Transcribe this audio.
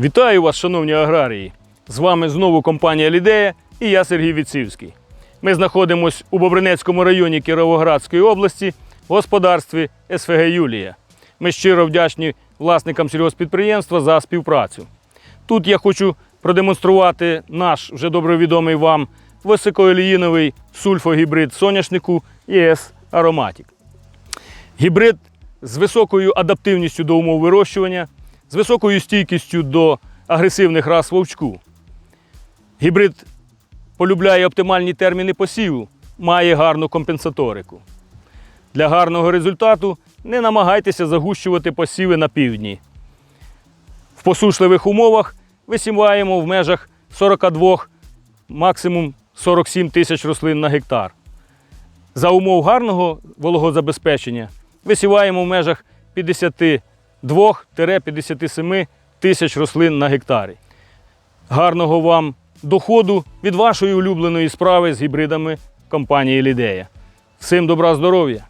Вітаю вас, шановні аграрії! З вами знову компанія Лідея і я Сергій Віцівський. Ми знаходимося у Бобринецькому районі Кіровоградської області в господарстві СФГ Юлія. Ми щиро вдячні власникам сільгоспідприємства за співпрацю. Тут я хочу продемонструвати наш вже добре відомий вам високооліїновий сульфогібрид соняшнику ЄС Ароматік. Гібрид з високою адаптивністю до умов вирощування, з високою стійкістю до агресивних рас вовчку. Гібрид полюбляє оптимальні терміни посіву, має гарну компенсаторику. Для гарного результату не намагайтеся загущувати посіви на півдні. В посушливих умовах висіваємо в межах 42, максимум 47 тисяч рослин на гектар. За умов гарного вологозабезпечення висіваємо в межах 52-57 тисяч рослин на гектарі. Гарного вам доходу від вашої улюбленої справи з гібридами компанії Лідея. Всім добра здоров'я!